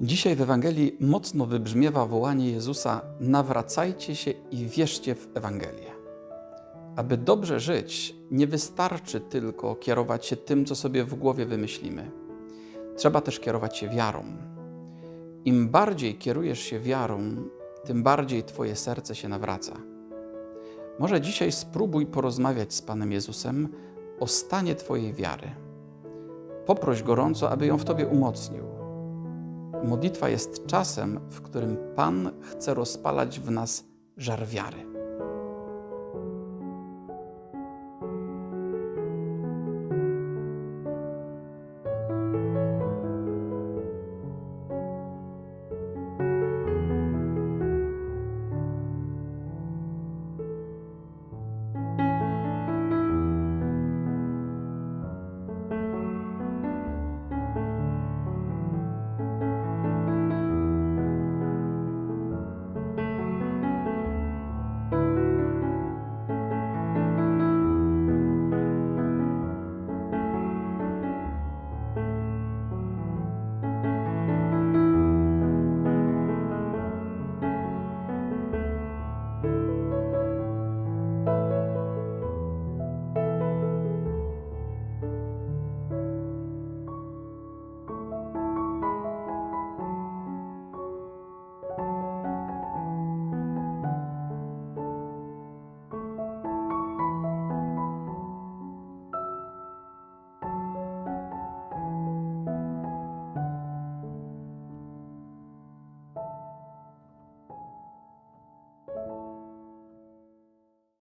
Dzisiaj w Ewangelii mocno wybrzmiewa wołanie Jezusa: nawracajcie się i wierzcie w Ewangelię. Aby dobrze żyć, nie wystarczy tylko kierować się tym, co sobie w głowie wymyślimy. Trzeba też kierować się wiarą. Im bardziej kierujesz się wiarą, tym bardziej Twoje serce się nawraca. Może dzisiaj spróbuj porozmawiać z Panem Jezusem o stanie Twojej wiary. Poproś gorąco, aby ją w Tobie umocnił. Modlitwa jest czasem, w którym Pan chce rozpalać w nas żar wiary.